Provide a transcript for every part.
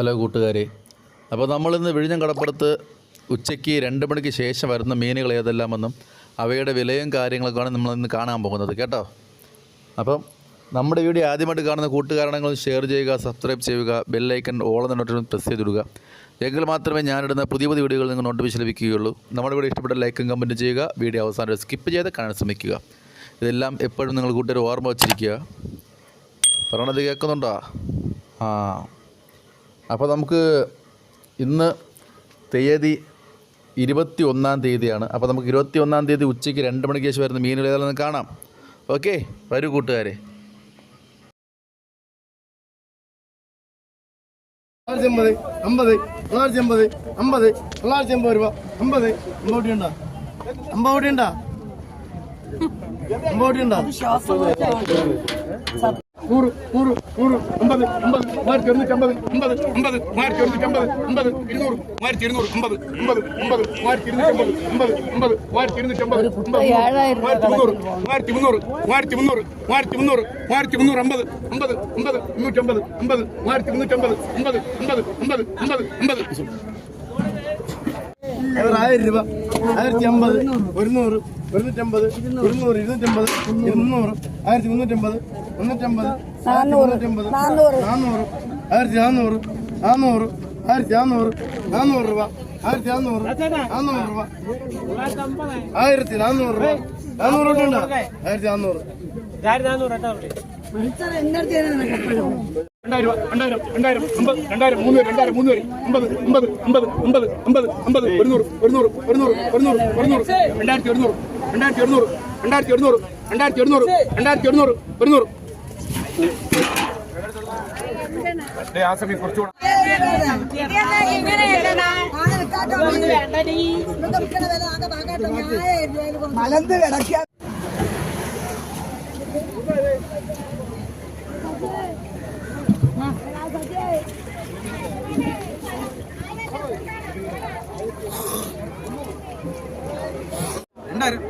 Hello കൂട്ടുകാരെ. അപ്പോൾ നമ്മളിന്ന് വിഴിഞ്ഞം കടപ്പുറത്ത് ഉച്ചയ്ക്ക് രണ്ട് മണിക്ക് ശേഷം വരുന്ന മീനുകൾ ഏതെല്ലാമെന്നും അവയുടെ വിലയും കാര്യങ്ങളൊക്കെയാണ് നമ്മളിന്ന് കാണാൻ പോകുന്നത്. കേട്ടോ? അപ്പം നമ്മുടെ വീഡിയോ ആദ്യമായിട്ട് കാണുന്ന കൂട്ടുകാരണങ്ങൾ ഷെയർ ചെയ്യുക സബ്സ്ക്രൈബ് ചെയ്യുക ബെല്ലൈക്കൺ ഓളം നോട്ടിനും പ്രസ് ചെയ്തിടുക എങ്കിൽ മാത്രമേ ഞാനിടുന്ന പുതിയ പുതിയ വീഡിയോകൾ നിങ്ങൾ നോട്ടിഫിക്കേഷൻ ലഭിക്കുകയുള്ളൂ. നമ്മുടെ വീഡിയോ ഇഷ്ടപ്പെട്ട ലൈക്കും കമന്റ് ചെയ്യുക. വീഡിയോ അവസാനം സ്കിപ്പ് ചെയ്ത് കാണാൻ ശ്രമിക്കുക. ഇതെല്ലാം എപ്പോഴും നിങ്ങൾ കൂട്ടുകാർ ഓർമ്മ വച്ചിരിക്കുക. പറയണത് കേൾക്കുന്നുണ്ടോ? ആ. അപ്പോൾ നമുക്ക് ഇന്ന് തീയതി ഇരുപത്തി ഒന്നാം തീയതിയാണ്. അപ്പോൾ നമുക്ക് ഇരുപത്തി ഒന്നാം തീയതി ഉച്ചയ്ക്ക് രണ്ട് മണിക്ക് ശേഷം വരുന്ന മീനുകൾ ഏതാണെന്ന് കാണാം. ഓക്കെ വരൂ കൂട്ടുകാരെ. അമ്പത് അമ്പത് അമ്പത് അമ്പത് അമ്പത് രൂപ. അമ്പത് അമ്പത് അമ്പത് ഉണ്ടോ അമ്പത് അമ്പത് ഉണ്ടോ അമ്പത് കോടി ഉണ്ടോ നൂറ് നൂറ് നൂറ് അമ്പത് അമ്പത് മൂവായിരത്തി ഒരുന്നൂറ്റി അമ്പത് അമ്പത് അമ്പത് മൂവായിരത്തി ഒരുന്നൂറ്റി അമ്പത് അമ്പത് ഇരുന്നൂറ് മൂവായിരത്തി ഇരുന്നൂറ് അമ്പത് അമ്പത് അമ്പത് മൂവായിരത്തി ഇരുന്നൂറ്റി അമ്പത് അമ്പത് അമ്പത് മൂവായിരത്തി ഇരുന്നൂറ്റി അമ്പത് അമ്പത് മൂവായിരത്തി മുന്നൂറ് മൂവായിരത്തി മുന്നൂറ് മൂവായിരത്തി മുന്നൂറ് മൂവായിരത്തി മുന്നൂറ് അമ്പത് അമ്പത് അമ്പത് മുന്നൂറ്റി അമ്പത് അമ്പത് മൂവായിരത്തി മുന്നൂറ്റി അമ്പത് അമ്പത് അമ്പത് അമ്പത് അമ്പത് അമ്പത് ആയിരം രൂപ ആയിരത്തി അമ്പത് ഒരുന്നൂറ് ഒരുന്നൂറ്റമ്പത് ഇരുന്നൂറ്. ഇരുന്നൂറ്റമ്പത് മുന്നൂറ് ആയിരത്തി മുന്നൂറ്റമ്പത് മുന്നൂറ്റമ്പത് ആയിരത്തി മുന്നൂറ്റമ്പത് നാന്നൂറ് ആയിരത്തി നാന്നൂറ് നാന്നൂറ് ആയിരത്തി നാന്നൂറ് നാന്നൂറ് രൂപ ആയിരത്തി നാന്നൂറ് നാന്നൂറ് രൂപ. ആയിരത്തി നാന്നൂറ് രൂപ. നാന്നൂറ് രൂപ ഉണ്ടോ? ആയിരത്തി നാന്നൂറ് രണ്ടായിരം രൂപ രണ്ടായിരം രണ്ടായിരം അമ്പത് രണ്ടായിരം മൂന്ന് പേര് രണ്ടായിരം മൂന്ന് പേര് അമ്പത് അമ്പത് അമ്പത് അമ്പത് അമ്പത് അമ്പത് ഒരുന്നൂറ് ഒരുന്നൂറ് ഒരുന്നൂറ് ഒരുന്നൂറ് ഒരുന്നൂറ് രണ്ടായിരത്തി ഒരുന്നൂറ് രണ്ടായിരത്തി ഒരുന്നൂറ് രണ്ടായിരത്തി ഒരുന്നൂറ് രണ്ടായിരത്തി ഒരുന്നൂറ് രണ്ടായിരത്തി ഒരുന്നൂറ് ഒരുന്നൂറ്. മലന്ന് കിടക്കുക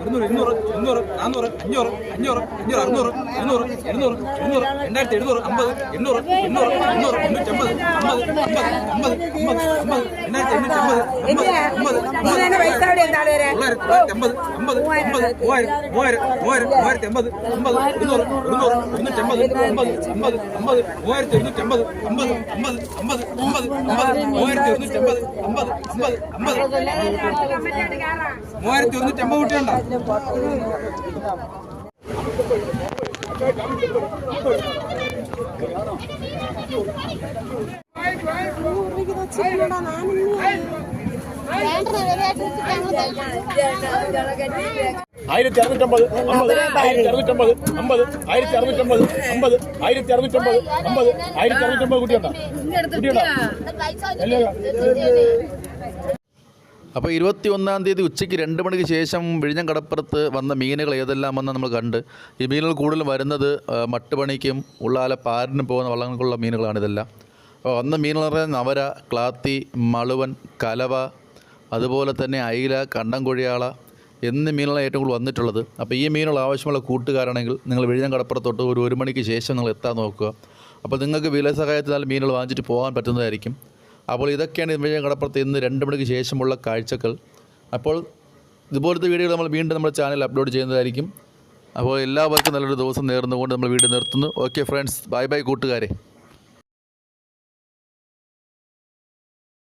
രണ്ടായിരം ഒരുന്നൂറ് ഇരുന്നൂറ് നാന്നൂറ് അഞ്ഞൂറ് അഞ്ഞൂറ് അഞ്ഞൂറ് അറുന്നൂറ് എഴുന്നൂറ് എഴുന്നൂറ് എഴുന്നൂറ് രണ്ടായിരത്തി എഴുന്നൂറ് അമ്പത് എണ്ണൂറ് എണ്ണൂറ് എണ്ണൂറ് എണ്ണൂറ്റമ്പത് അമ്പത് അമ്പത് അമ്പത് അമ്പത് അമ്പത് രണ്ടായിരത്തി എണ്ണൂറ്റി അമ്പത് അമ്പത് അമ്പത് അമ്പത് അമ്പത് അമ്പത് മൂവായിരം മൂവായിരം മൂവായിരം മൂവായിരത്തി അമ്പത് അമ്പത് ഇരുന്നൂറ് ഇരുന്നൂറ് ഇരുന്നൂറ്റമ്പത് അമ്പത് അമ്പത് അമ്പത് മൂവായിരത്തി ഇരുന്നൂറ്റമ്പത് അമ്പത് അമ്പത് അമ്പത് അമ്പത് അമ്പത് മൂവായിരത്തി ഇരുന്നൂറ്റമ്പത് അമ്പത് അമ്പത് അമ്പത് മൂവായിരത്തി ഇരുന്നൂറ്റമ്പത് കുട്ടിയുണ്ടോ ആയിരത്തി അറുന്നൂറ്റമ്പത് അമ്പത് ആയിരത്തി അറുന്നൂറ്റമ്പത് അമ്പത് ആയിരത്തി അറുന്നൂറ്റമ്പത് അമ്പത് ആയിരത്തി അറുന്നൂറ്റമ്പത് കുട്ടിയുണ്ടോ കുട്ടിയുണ്ടോ അപ്പോൾ ഇരുപത്തി ഒന്നാം തീയതി ഉച്ചയ്ക്ക് രണ്ട് മണിക്ക് ശേഷം വിഴിഞ്ഞം കടപ്പുറത്ത് വന്ന മീനുകൾ ഏതെല്ലാമെന്ന് നമ്മൾ കണ്ട്. ഈ മീനുകൾ കൂടുതൽ വരുന്നത് മട്ടുപണിക്കും ഉള്ളാല പാരിനും പോകുന്ന വള്ളങ്ങൾക്കുള്ള മീനുകളാണ് ഇതെല്ലാം. അപ്പോൾ വന്ന മീനുകൾ പറഞ്ഞാൽ നവര ക്ലാത്തി മളുവൻ കലവ അതുപോലെ തന്നെ അയില കണ്ടംകുഴിയാള എന്നീ മീനുകളാണ് ഏറ്റവും കൂടുതൽ വന്നിട്ടുള്ളത്. അപ്പോൾ ഈ മീനുകൾ ആവശ്യമുള്ള കൂട്ടുകാരാണെങ്കിൽ നിങ്ങൾ വിഴിഞ്ഞം കടപ്പുറത്തോട്ട് ഒരു ഒരു മണിക്ക് ശേഷം നിങ്ങൾ എത്താൻ നോക്കുക. അപ്പോൾ നിങ്ങൾക്ക് വില സഹായത്തിനാൽ മീനുകൾ വാങ്ങിച്ചിട്ട് പോകാൻ പറ്റുന്നതായിരിക്കും. അപ്പോൾ ഇതൊക്കെയാണ് വിഴിഞ്ഞം കടപ്പുറത്ത് ഇന്ന് രണ്ട് മണിക്ക് ശേഷമുള്ള കാഴ്ചകൾ. അപ്പോൾ ഇതുപോലത്തെ വീഡിയോകൾ നമ്മൾ വീണ്ടും നമ്മുടെ ചാനൽ അപ്ലോഡ് ചെയ്യുന്നതായിരിക്കും. അപ്പോൾ എല്ലാവർക്കും നല്ലൊരു ദിവസം നേർന്നുകൊണ്ട് നമ്മൾ വീഡിയോ നിർത്തുന്നു. ഓക്കെ ഫ്രണ്ട്സ് ബൈ ബൈ കൂട്ടുകാരെ.